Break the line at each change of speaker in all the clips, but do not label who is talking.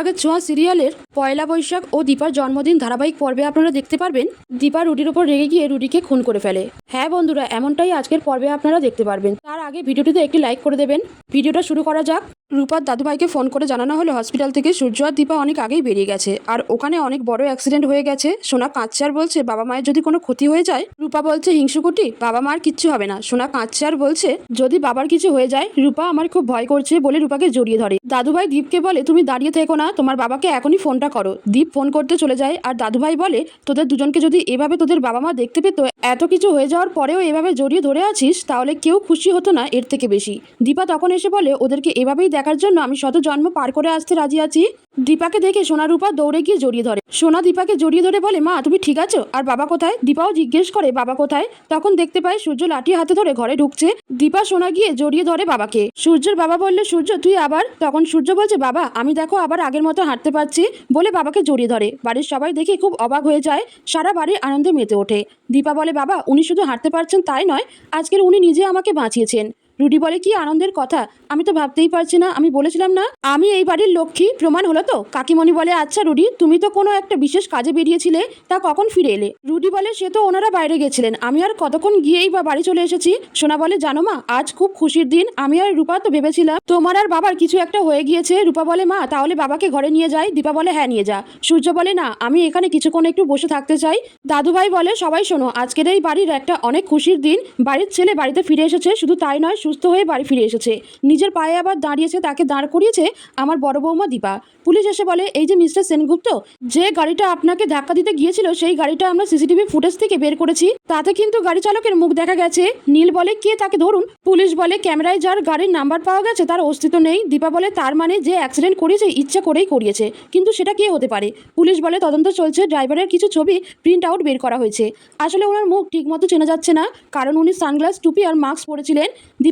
অনুরাগের ছোঁয়া সিরিয়ালের পয়লা বৈশাখ ও দীপার জন্মদিন ধারাবাহিক পর্বে আপনারা দেখতে পারবেন। দীপা রুডির ওপর রেগে গিয়ে রুডিকে খুন করে ফেলে। হ্যাঁ বন্ধুরা, এমনটাই আজকের পর্বে আপনারা দেখতে পারবেন। তার আগে ভিডিওটিতে একটি লাইক করে দেবেন। ভিডিওটা শুরু করা যাক। রূপার দাদুভাইকে ফোন করে জানানো হলো, হসপিটাল থেকে সূর্য আর দীপা অনেক আগেই বেরিয়ে গেছে। আর ওখানে অনেক বড় অ্যাক্সিডেন্ট হয়ে গেছে। সোনা আর বলছে, বাবা মায়ের যদি কোনো ক্ষতি হয়ে যায়? রূপা বলছে হিংসুকুটি বাবা মার কিচ্ছু হবে না। সোনা আর বলছে, যদি বাবার কিছু হয়ে যায়, রূপা আমার খুব ভয় করছে বলে রূপাকে জড়িয়ে ধরে। দাদুভাই দীপকে বলে, তুমি দাঁড়িয়ে থেকো না, তোমার বাবাকে এখনই ফোনটা করো। দীপ ফোন করতে চলে যায় আর দাদুভাই বলে, তোদের দুজনকে যদি এভাবে তোদের বাবা মা দেখতে পেতো, এত কিছু হয়ে যাওয়ার পরেও এভাবে জড়িয়ে ধরে আছিস, তাহলে কেউ খুশি হতো না এর থেকে বেশি। দীপা তখন এসে বলে, ওদেরকে এভাবেই দেখার জন্য আমি শত জন্ম পার করে আসতে রাজি আছি। দীপাকে দেখে সোনা রূপা দৌড়ে গিয়ে জড়িয়ে ধরে। সোনা দীপাকে জড়িয়ে ধরে বলে, মা, তুমি ঠিক আছো? আর বাবা কোথায়? দীপাও জিজ্ঞেস করে, বাবা কোথায়? তখন দেখতে পায় সূর্য লাঠি হাতে ধরে ঘরে ঢুকছে। দীপা সোনা গিয়ে জড়িয়ে ধরে বাবাকে। সূর্যের বাবা বললে, সূর্য, তুই আবার? তখন সূর্য বলছে, বাবা, আমি দেখো আবার আগের মতো হাঁটতে পারছি। বলে বাবাকে জড়িয়ে ধরে। বাড়ির সবাই দেখে খুব অবাক হয়ে যায়। সারা বাড়ি আনন্দে মেতে ওঠে। দীপা বলে, বাবা, উনি শুধু হাঁটতে পারছেন তাই নয়, আজকের উনি নিজে আমাকে বাঁচিয়েছেন। রুডি বলে কি আনন্দের কথা? আমি তো ভাবতেই পারছি না, আমি বলেছিলাম না। আমি এই বাড়ির লক্ষ্মী, প্রমাণ হলো তো? কাকিমণি বলে আচ্ছা রুডি, তুমি তো কোনো একটা বিশেষ কাজে বেরিয়েছিলে, তা কখন ফিরে এলে? রুডি বলে, সে তো ওনারা বাইরে গেছিলেন, আমি আর কতক্ষণ গিয়েই বা বাড়ি চলে এসেছি? সোনা বলে, জানো মা, আজ খুব খুশির দিন, আমি আর রূপা তো ভেবেছিলাম, তোমার আর বাবার কিছু একটা হয়ে গিয়েছে। রূপা বলে, মা, তাহলে বাবাকে ঘরে নিয়ে যাই। দীপা বলে হ্যাঁ নিয়ে যা। সূর্য বলে, না, আমি এখানে কিছুক্ষণ একটু বসে থাকতে চাই। দাদুভাই বলে, সবাই শোনো, আজকের এই বাড়ির একটা অনেক খুশির দিন, বাড়ির ছেলে বাড়িতে ফিরে এসেছে, শুধু তাই নয় সুস্থ হয়ে বাড়ি ফিরে এসেছে। নিজের পায়ে আবার দাঁড়িয়েছে, তাকে দাঁড় করিয়েছে আমার বড় বৌমা দীপা। পুলিশ এসে বলে, এই যে মিস্টার সেনগুপ্ত, যে গাড়িটা আপনাকে ধাক্কা দিতে গিয়েছিল, সেই গাড়িটা আমরা সিসিটিভি ফুটেজ থেকে বের করেছি। তাতে কিন্তু গাড়ি চালকের মুখ দেখা গেছে। নীল বলে, কে তাকে ধরুন? পুলিশ বলে, ক্যামেরায় যার গাড়ির নাম্বার পাওয়া গেছে, তার অস্তিত্ব নেই। দীপা বলে, তার মানে যে অ্যাক্সিডেন্ট করেছে, ইচ্ছা করেই করিয়েছে। কিন্তু সেটা কে হতে পারে? পুলিশ বলে, তদন্ত চলছে, ড্রাইভারের কিছু ছবি প্রিন্ট আউট বের করা হয়েছে। আসলে ওনার মুখ ঠিকমতো চেনা যাচ্ছে না। কারণ উনি সানগ্লাস, টুপি আর মাস্ক পরেছিলেন।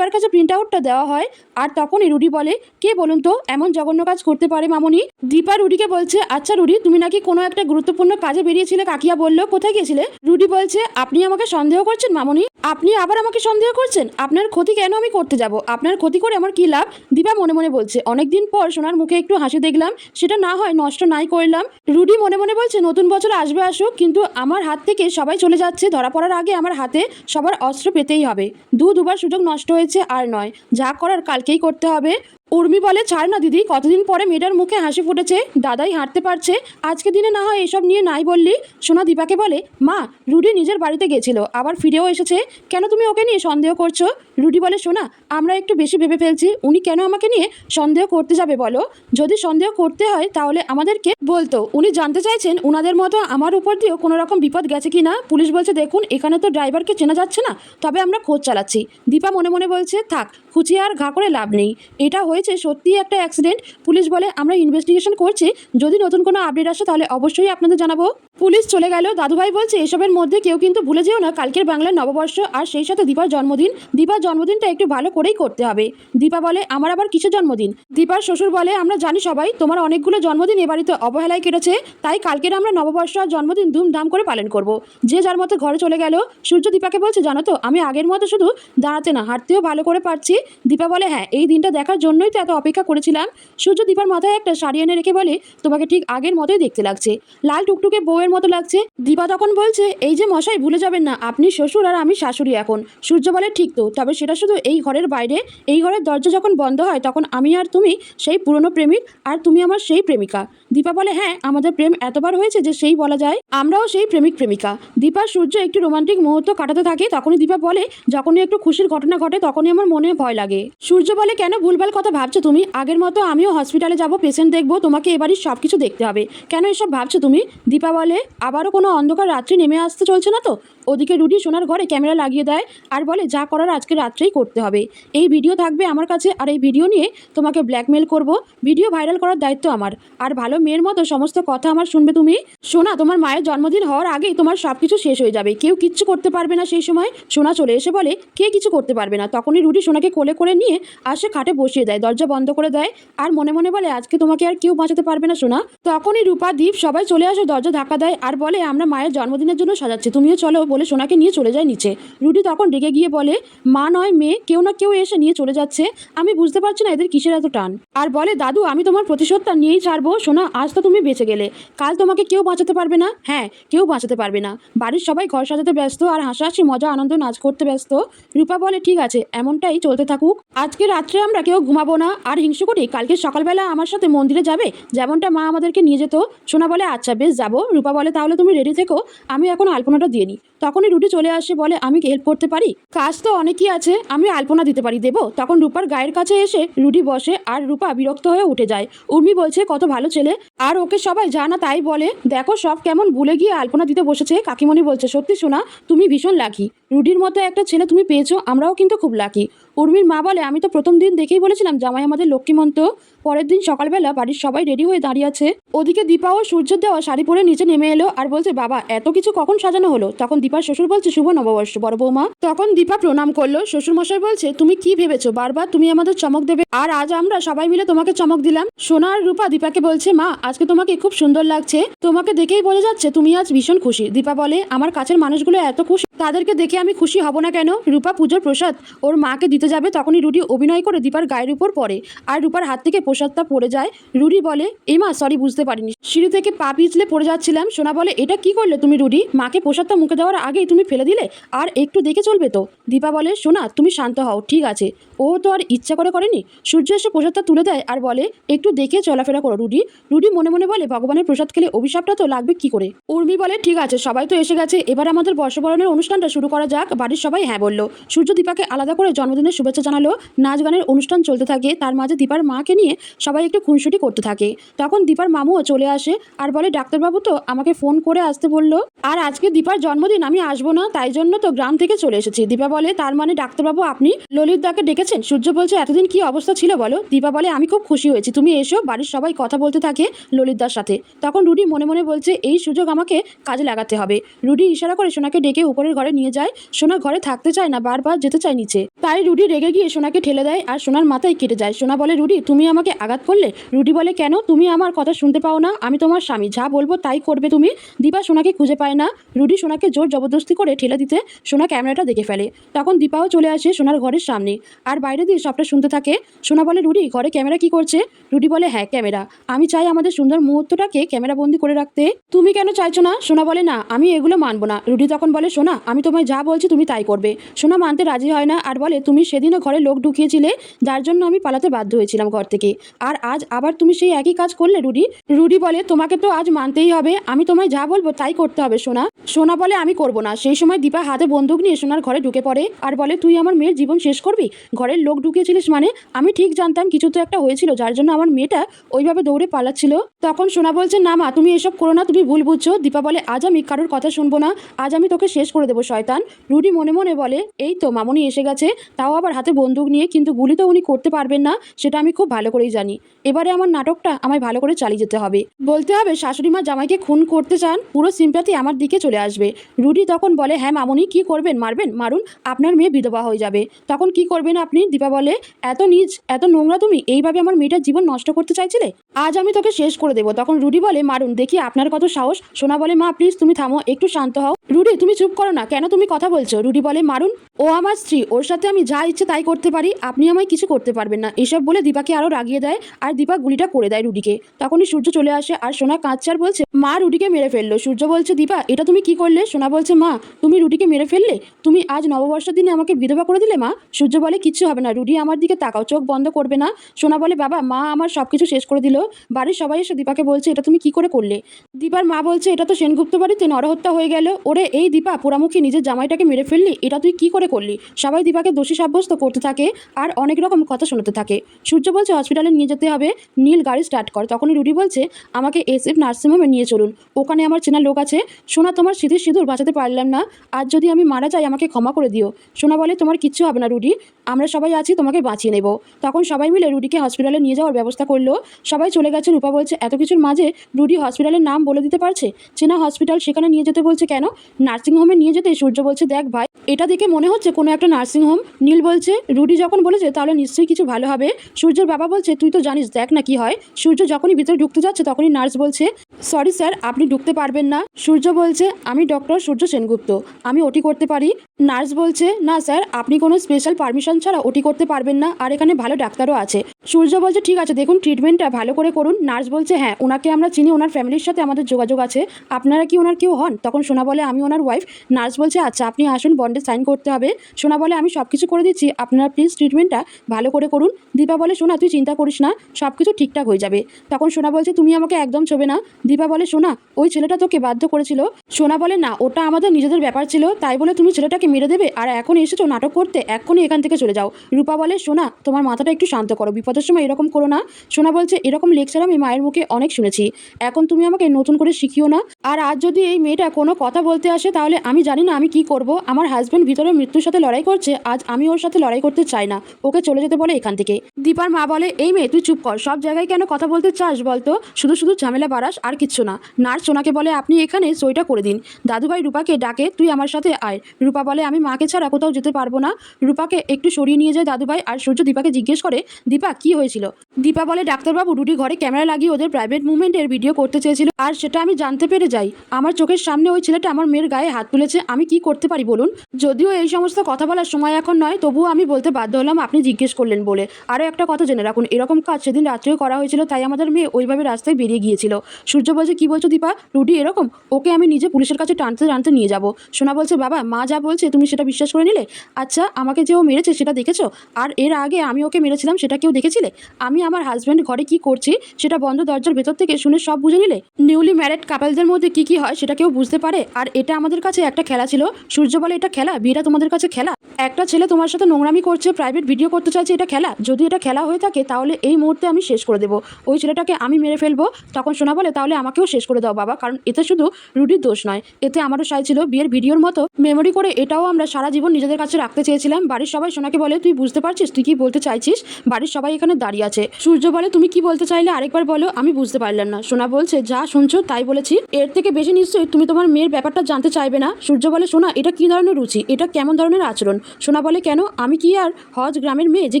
দীপার কাছে প্রিন্ট আউটটা দেওয়া হয় আর তখনই রুডি বলে, কে বলুন তো, এমন জঘন্য কাজ করতে পারে মামনি? দীপা রুডিকে বলছে আচ্ছা রুডি, তুমি নাকি কোনো একটা গুরুত্বপূর্ণ কাজে বেরিয়েছিলে? কাকিয়া বলল, কোথায় গেছিলে রুডি বলছে, আপনি আমাকে সন্দেহ করছেন মামনি? আপনি আবার আমাকে সন্দেহ করছেন? আপনার ক্ষতি কেন আমি করতে যাব? আপনার ক্ষতি করে আমার কী লাভ? দিবা মনে মনে বলছে। অনেকদিন পর সোনার মুখে একটু হাসি দেখলাম। সেটা না হয় নষ্ট নাই করলাম। রুডি মনে মনে বলছে, নতুন বছর আসবে আসুক, কিন্তু আমার হাত থেকে সবাই চলে যাচ্ছে। ধরা পড়ার আগে আমার হাতে সবার অস্ত্র পেতেই হবে। দু দুবার সুযোগ নষ্ট হয়েছে আর নয়। যা করার কালকেই করতে হবে। উর্মি বলে, ছাড় না দিদি, কতদিন পরে মেয়েটার মুখে হাসি ফুটেছে, দাদাই হাঁটতে পারছে। আজকে দিনে না হয় এসব নিয়ে নাই বললি? সোনা দীপাকে বলে, মা, রুডি নিজের বাড়িতে গেছিল, আবার ফিরেও এসেছে। কেন তুমি ওকে নিয়ে সন্দেহ করছ? রুডি বলে, সোনা, আমরা একটু বেশি ভেবে ফেলছি, উনি কেন আমাকে নিয়ে সন্দেহ করতে যাবে বলো? যদি সন্দেহ করতে হয় তাহলে আমাদেরকে বলতো। উনি জানতে চাইছেন, উনাদের মতো আমার উপর দিয়েও কোনো রকম বিপদ গেছে কি না? পুলিশ বলছে, দেখুন, এখানে তো ড্রাইভারকে চেনা যাচ্ছে না, তবে আমরা খোঁজ চালাচ্ছি। দীপা মনে মনে বলছে, থাক, খুঁচিয়ে আর ঘা করে লাভ নেই। এটা হয়েছে সত্যিই একটা অ্যাক্সিডেন্ট পুলিশ বলে আমরা ইনভেস্টিগেশন করছি। যদি নতুন কোনো আপডেট আসে, তাহলে অবশ্যই আপনাদের জানাব। পুলিশ চলে গেল, দাদুভাই বলছে, এসবের মধ্যে কেউ কিন্তু ভুলে যেও না, কালকের বাংলার নববর্ষ আর সেই সাথে দীপার জন্মদিন। দীপার জন্মদিনটা একটু ভালো করেই করতে হবে। দীপা বলে, আমার আবার কিসের জন্মদিন? দীপার শ্বশুর বলে, আমরা জানি সবাই, তোমার অনেকগুলো জন্মদিন এ বাড়িতে অবহেলায় কেটেছে, তাই কালকের আমরা নববর্ষ আর জন্মদিন ধুমধাম করে পালন করব। যে যার মতো ঘরে চলে গেল, সূর্য দীপাকে বলছে, জানো তো, আমি আগের মতো শুধু দাঁড়াতে না, হাঁটতেও ভালো করে পারছি। দীপা বলে হ্যাঁ এই দিনটা দেখার জন্যই তো এত অপেক্ষা করেছিলাম। সূর্য দীপার মাথায় একটা শাড়ি এনে রেখে বলে, তোমাকে ঠিক আগের মতোই দেখতে লাগছে। লাল টুকটুকে বউয়ের মতো লাগছে। দীপা তখন বলছে, এই যে মশাই, ভুলে যাবেন না। আপনি শ্বশুর আর আমি শাশুড়ি এখন। সূর্য বলে, ঠিক তো। তবে সেটা শুধু এই ঘরের বাইরে। এই ঘরের দরজা যখন বন্ধ হয়, তখন আমি আর তুমি সেই পুরনো প্রেমিক আর তুমি আমার সেই প্রেমিকা। দীপা বলে হ্যাঁ আমাদের প্রেম এতবার হয়েছে যে সেই বলা যায়, আমরাও সেই প্রেমিক প্রেমিকা। দীপা সূর্য একটু রোমান্টিক মুহূর্ত কাটাতে থাকে, তখনই দীপা বলে, যখনই একটু খুশির ঘটনা ঘটে, তখনই আমার মনে ভয় লাগে। সূর্য বলে, কেন? ভুলভাল কথা ভাবছ তুমি? আগের মতো আমিও হসপিটালে যাব পেশেন্ট দেখব, তোমাকে এবারই সব কিছু দেখতে হবে। কেন এসব ভাবছ তুমি? দীপা বলে আবারও কোনো অন্ধকার রাত্রি নেমে আসতে চলছে না তো? ওদিকে রুডি সোনার ঘরে ক্যামেরা লাগিয়ে দেয় আর বলে, যা করার আজকে রাত্রেই করতে হবে। এই ভিডিও থাকবে আমার কাছে আর এই ভিডিও নিয়ে তোমাকে ব্ল্যাকমেল করব। ভিডিও ভাইরাল করার দায়িত্ব আমার। আর ভালো মেয়ের মতো সমস্ত কথা আমার শুনবে তুমি। সোনা, তোমার মায়ের জন্মদিন হওয়ার আগেই তোমার সব কিছু শেষ হয়ে যাবে। কেউ কিচ্ছু করতে পারবে না সেই সময়। সোনা চলে এসে বলে, কে কিছু করতে পারবে না? তখনই রুডি সোনাকে কোলে করে নিয়ে আসে খাটে বসিয়ে দেয়, দরজা বন্ধ করে দেয়। আর মনে মনে বলে, আজকে তোমাকে আর কেউ বাঁচাতে পারবে না সোনা। তখনই রূপা দ্বীপ সবাই চলে আসে, দরজা ধাক্কা দেয়। আর বলে, আমরা মায়ের জন্মদিনের জন্য সাজাচ্ছি। তুমিও চলো বলে সোনাকে নিয়ে চলে যায় নিচে। রুডি তখন রেগে গিয়ে বলে, মা নয়, মেয়ে, কেউ না কেউ এসে নিয়ে চলে যাচ্ছে। আমি বুঝতে পারছি না এদের কিসের এত টান। আর বলে, দাদু, আমি তোমার প্রতিশোধটা নিয়েই ছাড়বো। সোনা, আজ তো তুমি বেঁচে গেলে। কাল তোমাকে কেউ বাঁচাতে পারবে না? হ্যাঁ কেউ বাঁচাতে পারবে না। বাড়ির সবাই ঘর সাজাতে ব্যস্ত আর হাসাহাসি, মজা, আনন্দ, নাচ করতে ব্যস্ত। রূপা বলে, ঠিক আছে, এমনটাই চলতে থাকুক। আজকে রাত্রে আমরা কেউ ঘুমাবো না। আর হিংসু করি কালকে সকালবেলা আমার সাথে মন্দিরে যাবে? যেমনটা মা আমাদেরকে নিয়ে যেত। সোনা বলে আচ্ছা বেশ, যাব। রূপা বলে, তাহলে তুমি রেডি থেকো। আমি এখন আলপনাটা দিয়ে নিই। তখনই রুটি চলে আসে বলে, আমি কি হেল্প করতে পারি? কাজ তো অনেকই আছে, আমি আলপনা দিতে পারি, দেবো। তখন রূপার গায়ের কাছে এসে রুটি বসে আর রূপা বিরক্ত হয়ে উঠে যায়। উর্মি বলছে, কত ভালো ছেলে, আর ওকে সবাই জানা তাই বলে, দেখো সব কেমন ভুলে গিয়ে আলপনা দিতে বসেছে। কাকিমণি বলছে, সত্যি শোনা, তুমি ভীষণ লাকি রুটির মতো একটা ছেলে তুমি পেয়েছ, আমরাও কিন্তু খুব লাকি উর্মির মা বলে, আমি তো প্রথম দিন দেখেই বলেছিলাম জামাই আমাদের লক্ষ্মীমন্ত। পরের দিন সকালবেলা বাড়ির সবাই রেডি হয়ে দাঁড়িয়ে আছে। ওদিকে দীপা ও সূর্যের দেওয়া শাড়ি পরে নিচে নেমে এলো আর বলছে, বাবা, এত কিছু কখন সাজানো হলো? তখন দীপার শ্বশুর বলছে, শুভ নববর্ষ, বড় বৌমা। তখন দীপা প্রণাম করল। শ্বশুর মশাই বলছে, তুমি কি ভেবেছো? বারবার তুমি আমাদের চমক দেবে আর আজ আমরা সবাই মিলে তোমাকে চমক দিলাম? সোনা আর রূপা দীপাকে বলছে, মা, আজকে তোমাকে খুব সুন্দর লাগছে। তোমাকে দেখেই বোঝা যাচ্ছে তুমি আজ ভীষণ খুশি। দীপা বলে, আমার কাছের মানুষগুলো এত খুশি তাদেরকে দেখে আমি খুশি হব না কেন? রূপা পুজোর প্রসাদ ওর মাকে দিতে যাবে তখনই রুডি অভিনয় করে দীপার গায়ের উপর পড়ে। আর রূপার হাত থেকে প্রসাদটা পড়ে যায়। রুডি বলে এই মা সরি বুঝতে পারিনি। সিঁড়ি থেকে পা পিছলে পড়ে যাচ্ছিলাম। সোনা বলে, এটা কি করলে তুমি রুডি মাকে প্রসাদটা মুখে দেওয়ার আগেই তুমি ফেলে দিলে? আর একটু দেখে চলবে তো? দীপা বলে, সোনা, তুমি শান্ত হও, ঠিক আছে। ও তো আর ইচ্ছা করে করেনি। সূর্য এসে প্রসাদটা তুলে দেয় আর বলে, একটু দেখে চলাফেরা করো রুডি রুডি মনে মনে বলে, ভগবানের প্রসাদ খেলে অভিশাপটা তো লাগবে কি করে? উর্মি বলে, ঠিক আছে, সবাই তো এসে গেছে। এবার আমাদের বর্ষবরণের অনুষ্ঠানটা শুরু করা যাক। বাড়ির সবাই হ্যাঁ বলল। সূর্য দীপাকে আলাদা করে জন্মদিনের শুভেচ্ছা জানালো। নাচ গানের অনুষ্ঠান চলতে থাকে। তার মাঝে দীপার মাকে নিয়ে সবাই একটু খুনসুটি করতে থাকে। তখন দীপার মামুও চলে আসে আর বলে, ডাক্তারবাবু তো আমাকে ফোন করে আসতে বলল। আর আজকে দীপার জন্মদিন, আমি আসব না, তাই জন্য তো গ্রাম থেকে চলে এসেছি। দীপা বলে, তার মানে ডাক্তারবাবু, আপনি ললিত দাকে ডেকেছেন? সূর্য বলছে, এতদিন কি অবস্থা ছিল বলো? দীপা বলে, আমি খুব খুশি হয়েছি। তুমি এসো, বাড়ির সবাই কথা বলতে থাকে ললিতদার সাথে। তখন রুডি মনে মনে বলছে, এই সুযোগ আমাকে কাজে লাগাতে হবে। রুডি ইশারা করে সোনাকে ডেকে উপরের ঘরে নিয়ে যায়, সোনা ঘরে থাকতে চায় না, বারবার যেতে চায় নিচে। তাই রুডি রেগে গিয়ে সোনাকে ঠেলে দেয় আর সোনার মাথায় কেটে যায়। সোনা বলে, রুডি, তুমি আমাকে আঘাত করলে? রুডি বলে, কেন? তুমি আমার কথা শুনতে পাও না। আমি তোমার স্বামী। যা বলব তাই করবে তুমি। দীপা সোনাকে খুঁজে পায় না। রুডি সোনাকে জোর জবরদস্তি করে ঠেলে দিতে সোনা ক্যামেরাটা দেখে ফেলে। তখন দীপাও চলে আসে সোনার ঘরের সামনে আর বাইরে দিয়ে সবটা শুনতে থাকে। সোনা বলে, রুডি, ঘরে ক্যামেরা কি করছে? রুডি বলে হ্যাঁ ক্যামেরা। আমি চাই আমাদের সুন্দর মুহূর্তটাকে ক্যামেরা বন্দি করে রাখতে। তুমি কেন চাইছো না? সোনা বলে, না, আমি এগুলো মানবো না। রুডি তখন বলে, সোনা আমি তোমায় যা বলছি তুমি তাই করবে। সোনা মানতে রাজি হয় না আর বলে, তুমি সেদিনও ঘরে লোক ঢুকিয়েছিলে, যার জন্য আমি পালাতে বাধ্য হয়েছিলাম ঘর থেকে। আর আজ আবার তুমি সেই একই কাজ করলে, রুডি? রুডি বলে, তোমাকে তো আজ মানতেই হবে। আমি তোমায় যা বলব তাই করতে হবে, সোনা। সোনা বলে, আমি করব না। সেই সময় দীপা হাতে বন্দুক নিয়ে সোনার ঘরে ঢুকে পড়ে আর বলে, তুই আমার মেয়ের জীবন শেষ করবি? ঘরের লোক ঢুকিয়েছিলিস মানে? আমি ঠিক জানতাম কিছু তো একটা হয়েছিল, যার জন্য আমার মেয়েটা ওইভাবে দৌড়ে পালাচ্ছিল। তখন সোনা বলছে, না মা, তুমি এসব করো না, তুমি ভুল বুঝছ। দীপা বলে, আজ আমি কারোর কথা শুনব না। আজ আমি তোকে শেষ করে দেবো। শয়তান। রুডি মনে মনে বলে, এই তো মামনি এসে গেছে। তাও আবার হাতে বন্দুক নিয়ে, কিন্তু গুলি তো উনি করতে পারবেন না, সেটা আমি খুব ভালো করেই জানি। এবারে আমার নাটকটা আমায় ভালো করে চালিয়ে যেতে হবে। বলতে হবে, শাশুড়ি মা জামাইকে খুন করতে চান, পুরো সিম্প্যাথি আমার দিকে চলে আসবে। রুডি তখন বলে হ্যাঁ মামনি, কি করবেন? মারবেন? মারুন, আপনার মেয়ে বিধবা হয়ে যাবে। তখন কি করবেন আপনি? দীপা বলে, এত নিজ, এত নোংরা তুমি, এইভাবে আমার মেয়েটার জীবন নষ্ট করতে চাইছিলে? আজ আমি তোকে শেষ করে দেবো। তখন রুডি বলে, মারুন, দেখি আপনার কত সাহস। সোনা বলে, মা প্লিজ তুমি থামো, একটু শান্ত হও। রুডি তুমি চুপ করো না কেন তুমি কথা বলছো? রুডি বলে মারুন। ও আমার স্ত্রী, ওর সাথে আমি যা ইচ্ছে তাই করতে পারি, আপনি আমায় কিছু করতে পারবেন না। এসব বলে দীপাকে আরও রাগিয়ে দেয় আর দীপা গুলিটা করে দেয় রুডিকে। তখনই সূর্য চলে আসে আর সোনা আর বলছে, মা, রুডিকে মেরে ফেলল। সূর্য বলছে, দীপা, এটা তুমি কি করলে? সোনা বলছে, মা, তুমি রুডিকে মেরে ফেললে? তুমি আজ নববর্ষের দিনে আমাকে বিধবা করে দিলে, মা? সূর্য বলে, কিচ্ছু হবে না, রুডি আমার দিকে তাকাও, চোখ বন্ধ করবে না। সোনা বলে, বাবা, মা আমার সব কিছু শেষ করে দিল। বাড়ির সবাই এসে দীপাকে বলছে, এটা তুমি কি করে করলে? দীপার মা বলছে, এটা তো সেনগুপ্ত বাড়িতে নরহত্যা হয়ে গেল। ওরে, এই দীপা, পোড়ামুখী নিজের জামাইটাকে মেরে ফেললি? এটা তুই কি করে করলি। সবাই দীপাকে দোষী সাব্যস্ত করতে থাকে আর অনেক রকম কথা শোনাতে থাকে। সূর্য বলছে হসপিটালে নিয়ে যেতে হবে। নীল গাড়ি স্টার্ট কর। তখনই রুডি বলছে, আমাকে এসএফ নার্সিংহোমে নিয়ে চলুন। ওখানে আমার চেনা লোক আছে। সোনা, তোমার সিঁথির সিঁদুর বাঁচাতে পারলাম না। আর যদি আমি মারা যাই, আমাকে ক্ষমা করে দিও। সোনা বলে, তোমার কিচ্ছু হবে না রুডি। আমরা সবাই আছি, তোমাকে বাঁচিয়ে নেব। তখন সবাই মিলে রুডিকে হসপিটালে নিয়ে যাওয়ার ব্যবস্থা করল। সবাই চলে গেছে। রূপা বলছে, এত কিছুর মাঝে রুডি হসপিটালের নাম বলে দিতে পারছে? চেনা হসপিটাল সেখানে নিয়ে যেতে বলছে কেন? নার্সিংহোমে নিয়ে যেতে? সূর্য বলছে, দেখ ভাই, এটা দেখে মনে হচ্ছে কোনো একটা নার্সিং হোম নীল বলছে, রুডি যখন বলেছে, তাহলে নিশ্চয়ই কিছু ভালো হবে। সূর্যের বাবা বলছে, তুই তো জানিস, দেখ না কি হয়। সূর্য যখনই ভিতরে ঢুকতে যাচ্ছে, তখনই নার্স বলছে সরি স্যার আপনি ঢুকতে পারবেন না। সূর্য বলছে, আমি ডক্টর সূর্য সেনগুপ্ত, আমি ওটি করতে পারি। নার্স বলছে, না স্যার আপনি কোনো স্পেশাল পারমিশন ছাড়া ওটি করতে পারবেন না, আর এখানে ভালো ডাক্তারও আছে। সূর্য বলছে, ঠিক আছে, দেখুন ট্রিটমেন্টটা ভালো করে করুন। নার্স বলছে হ্যাঁ ওনাকে আমরা চিনি, ওনার ফ্যামিলির সাথে আমাদের যোগাযোগ আছে। আপনারা কি ওনার কেউ হন? তখন সোনা বলে, আমি ওনার ওয়াইফ নার্স বলছে আচ্ছা আপনি আসুন বন্ডে সাইন করতে হবে। সোনা বলে, আমি সব কিছু করে দিচ্ছি, আপনারা প্লিজ ট্রিটমেন্টটা ভালো করে করুন। দীপা বলে, সোনা, তুই চিন্তা করিস না সব কিছু ঠিকঠাক হয়ে যাবে। তখন সোনা বলছে, তুমি আমাকে একদম ছোবে না। দীপা বলে, সোনা, ওই ছেলেটা তোকে বাধ্য করেছিল। সোনা বলে, না, ওটা আমাদের নিজেদের ব্যাপার ছিল, তাই বলে তুমি ছেলেটাকে মেরে দেবে, আর এখন এসেছ নাটক করতে, এক্ষুনি এখান থেকে চলে যাও। রূপা বলে, সোনা, তোমার মাথাটা একটু শান্ত করো, বিপদের সময় এরকম করো না। সোনা বলছে, এরকম লেকচার আমি মায়ের মুখে অনেক শুনেছি। এখন তুমি আমাকে নতুন করে শিখিও না। আর আজ যদি এই মেয়েটা কোনো কথা বলতে আসে, তাহলে আমি জানি না আমি কি করব। আমার হাজব্যান্ড ভিতরে মৃত্যুর সাথে লড়াই করছে, আজ আমি ওর সাথে লড়াই করতে চাই না। ওকে চলে যেতে বলে এখান থেকে। দীপার মা বলে, এই মেয়ে, তুই চুপ কর। সব জায়গায় কেন কথা বলতে চাস বলতো? শুধু শুধু ঝামেলা বাড়াস, আর কিচ্ছু না। নার্স সোনাকে বলে, আপনি এখানে সইটা করে দিন। দাদুভাই রূপাকে ডাকে, তুই আমার সাথে আয়। রূপা বলে, আমি মাকে ছাড়া কোথাও যেতে পারব না। রূপাকে একটু সরিয়ে নিয়ে যায় দাদুভাই, আর সূর্য দীপাকে জিজ্ঞেস করে, দীপা, কি হয়েছিল? দীপা বলে, ডাক্তারবাবু রুটি ঘরে ক্যামেরা লাগিয়ে ওদের প্রাইভেট মুভমেন্টের ভিডিও করতে চেয়েছিল, আর সেটা আমি জানতে পেরে যাই। আমার চোখের সামনে ওই ছেলেটা আমার মেয়ের গায়ে হাত তুলেছে, আমি কি করতে পারি বলুন? যদিও এই সমস্ত কথা বলার সময় এখন নয়, তবুও আমি বলতে বাধ্য হলাম, আপনি জিজ্ঞেস করলেন বলে। আরও একটা কথা জেনে রাখুন, এরকম কাজ সেদিন রাত্রেও করা হয়েছিল, তাই আমাদের মেয়ে ওইভাবে রাস্তায় বেরিয়ে গিয়েছিল। সূর্য বলছে, কী বলছো দীপা? রুটি এরকম? ওকে আমি নিজে পুলিশের কাছে টানতে টানতে নিয়ে যাব। সোনা বলছে, বাবা, মা যা বলছে, তুমি সেটা বিশ্বাস করে নিলে? আচ্ছা আমাকে যে ও মেরেছে সেটা দেখেছ? আর এর আগে আমি ওকে মেরেছিলাম, সেটা কেউ দেখেছিলে? আমি আমার হাজব্যান্ড ঘরে কি করছি, সেটা বন্ধ দরজার ভেতর থেকে শুনে সব বুঝে নিলে? নিউলি ম্যারেড কাপলদের মধ্যে কি কি হয়, সেটা কেউ বুঝতে পারে? আর এটা আমাদের কাছে একটা খেলা ছিল। সূর্য বলে, এটা খেলা? বিয়েটা তোমাদের কাছে খেলা। একটা ছেলে তোমার সাথে নোংরামি করছে প্রাইভেট ভিডিও করতে চাইছে, এটা খেলা। যদি এটা খেলা হয়ে থাকে, তাহলে এই মুহূর্তে আমি শেষ করে দেবো। ওই ছেলেটাকে আমি মেরে ফেলব। তখন শোনা বলে, তাহলে আমাকেও শেষ করে দাও বাবা, কারণ এতে শুধু রুডির দোষ নয়। এতে আমারও সাই ছিল বিয়ের ভিডিওর মতো। মেমোরি করে এটাও আমরা সারা জীবন নিজেদের কাছে রাখতে চেয়েছিলাম। বাড়ির সবাই সোনাকে বলে, তুই বুঝতে পারছিস? তুই কি বলতে চাইছিস? বাড়ির সবাই এখানে দাঁড়িয়ে আছে। সূর্য বলে, তুমি কি বলতে চাইলে আরেকবার বলো, আমি বুঝতে পারলাম না। সোনা বলছে, যা শুনছো তাই বলেছি। এর থেকে বেশি নিশ্চয়ই তুমি তোমার মেয়ের ব্যাপারটা জানতে চাইবে না। সূর্য বলে, সোনা, এটা কি ধরনের রুচি? এটা কেমন আচরণ। সোনা বলে, কেন? আমি কি আর হজ গ্রামের মেয়ে? যে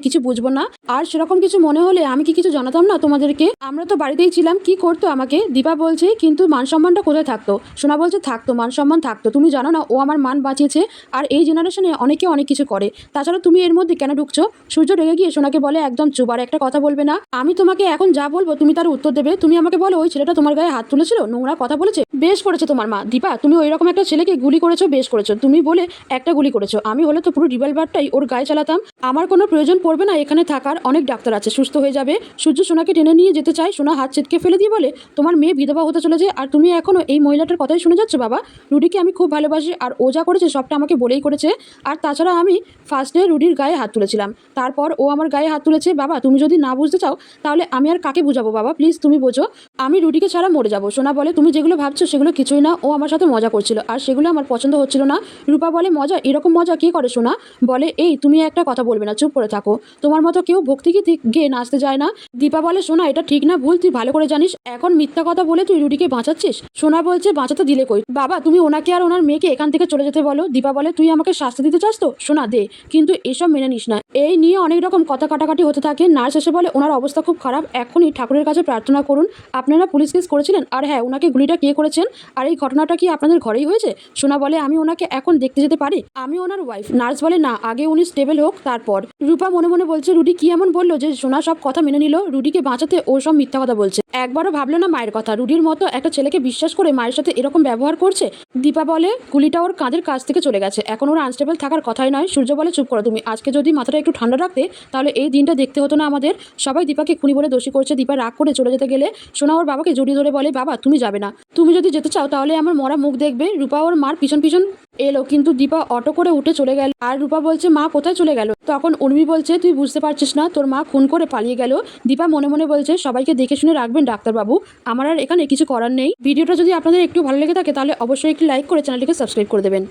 কিছু বুঝব না। আর সেরকম কিছু মনে হলে আমি কি কিছু জানাতাম না তোমাদেরকে? আমরা তো বাড়িতেই ছিলাম, কি করতো আমাকে? দীপা বলছে, কিন্তু মান সম্মানটা কোথায় থাকতো? সোনা বলছে, থাকতো, মান সম্মান থাকতো। তুমি জানো না, ও আমার মান বাঁচিয়েছে আর এই জেনারেশনে অনেকে অনেক কিছু করে। তাছাড়া তুমি এর মধ্যে কেন ঢুকছো? সূর্য রেগে গিয়ে সোনাকে বলে, একদম চুপ, আর একটা কথা বলবে না। আমি তোমাকে এখন যা বলব, তুমি তার উত্তর দেবে। তুমি আমাকে বলো, ওই ছেলেটা তোমার গায়ে হাত তুলেছিল? নোংরা কথা বলেছে? বেশ করেছে তোমার মা। দীপা, তুমি ওই রকম একটা ছেলেকে গুলি করেছ, বেশ করেছ। তুমি বলে একটা গুলি করেছ। আমি হলে তো পুরো রিভলভারটাই ওর গায়ে চালাতাম। আমার কোনো প্রয়োজন পড়বে না, এখানে থাকার অনেক ডাক্তার আছে, সুস্থ হয়ে যাবে। সূর্য সোনাকে টেনে নিয়ে যেতে চায়, সোনা হাত ছিটকে ফেলে দিয়ে বলে, তোমার মেয়ে বিধবা হতে চলেছে, আর তুমি এখনও এই মহিলাটার কথাই শুনে যাচ্ছ বাবা? রুডিকে আমি খুব ভালোবাসি, আর ও যা করেছে সবটা আমাকে বলেই করেছে। আর তাছাড়া আমি ফার্স্টে রুডির গায়ে হাত তুলেছিলাম। তারপর ও আমার গায়ে হাত তুলেছে, বাবা, তুমি যদি না বুঝতে চাও, তাহলে আমি আর কাকে বুঝাবো বাবা? প্লিজ তুমি বোঝো। আমি রুডিকে ছাড়া মরে যাব। সোনা বলে, তুমি যেগুলো ভাবছ সেগুলো কিছুই না, ও আমার সাথে মজা করছিল, আর সেগুলো আমার পছন্দ হচ্ছিল না। রূপা বলে, মজা এরকম মজা কি করে শোনা বলে, এই, তুমি একটা কথা বলবে না, চুপ করে থাকো। তোমার মতো কেউ ভক্তি গীতি গিয়ে নাচতে যায় না? দীপা বলে, সোনা, এটা ঠিক না, ভুল, তুই ভালো করে জানিস। এখন মিথ্যা কথা বলে তুই রুডিকে বাঁচাচ্ছিস? সোনা বলছে, বাঁচাতে দিলে কই? বাবা, তুমি ওনাকে আর ওনার মেয়েকে এখান থেকে চলে যেতে বলো। দীপা বলে, তুই আমাকে শাস্তি দিতে চাস তো? সোনা, দে, কিন্তু এসব মেনে নিস না। এই নিয়ে অনেক রকম কথা কাটাকাটি হতে থাকে। নার্স এসে বলে, ওনার অবস্থা খুব খারাপ। এখনই ঠাকুরের কাছে প্রার্থনা করুন। আপনারা পুলিশ কেস করেছিলেন? আর হ্যাঁ ওনাকে গুলিটা কে করেছেন? আর এই ঘটনাটা কি আপনাদের ঘরেই হয়েছে? সোনা বলে, আমি ওনাকে এখন দেখতে যেতে পারি। আমি ওনার ওয়াইফ নার্স বলে, না, আগে উনি স্টেবল হোক, তারপর। রূপা মনে মনে বলছে রুডি কি এমন বলল যে সোনা সব কথা মেনে নিল? রুডিকে বাঁচাতে ও সব মিথ্যা কথা বলছে। একবারও ভাবলো না মায়ের কথা। রুডির মতো একটা ছেলেকে বিশ্বাস করে মায়ের সাথে এরকম ব্যবহার করছে? দীপা বলে, গুলিটা ওর কাঁধের কাছ থেকে চলে গেছে। এখন ওর আনস্টেবল থাকার কথাই নয়। সূর্য বলে, চুপ করো তুমি। আজকে যদি মাথাটা একটু ঠান্ডা রাখতে, তাহলে এই দিনটা দেখতে হতো না আমাদের। সবাই দীপাকে খুনি বলে দোষী করছে। দীপা রাগ করে চলে যেতে গেলে সোনা ওর বাবাকে জড়িয়ে ধরে বলে, বাবা, তুমি যাবে না। তুমি যদি যেতে চাও, তাহলে আমার মরা মুখ দেখবে। রূপা ওর মার পিছন পিছন এলো, কিন্তু দীপা অটো করে উঠে চলে গেল। আর রূপা বলছে, মা, কোথায় চলে গেল? তখন উর্মি বলছে, তুই বুঝতে পারছিস না, তোর মা খুন করে পালিয়ে গেল। দীপা মনে মনে বলছে, সবাইকে দেখে শুনে রাখবেন ডাক্তারবাবু। আমার আর এখানে কিছু করার নেই। ভিডিওটা যদি আপনাদের একটু ভালো লেগে থাকে, তাহলে অবশ্যই একটি লাইক করে চ্যানেলটিকে সাবস্ক্রাইব করে দেবেন।